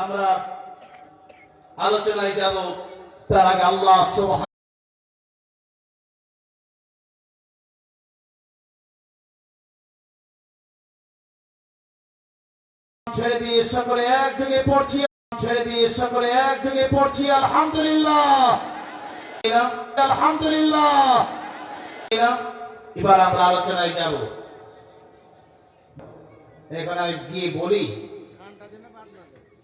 আমরা আলোচনায় যাব, তার আগে আল্লাহ ছেড়ে দিয়ে সকলে একযোগে পড়ছি, ছেড়ে দিয়ে সকলে একযোগে পড়ছি, আলহামদুলিল্লাহ। আলহামদুলিল্লাহ। এবার আমরা আলোচনায় যাব। এখন আমি গিয়ে বলি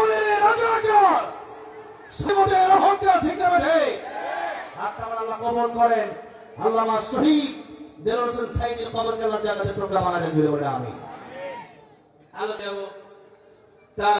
বলে রাজাকার শ্রীমতের অহংকার ঠিক না বেঠে আল্লাহ কবর করেন। আল্লামা শহীদ দেলোর হোসেন সাইদের কবরকে আল্লাহ জান্নাতের প্রোগ্রাম বানাতেন জুড়ে বলে আমি আলো দেব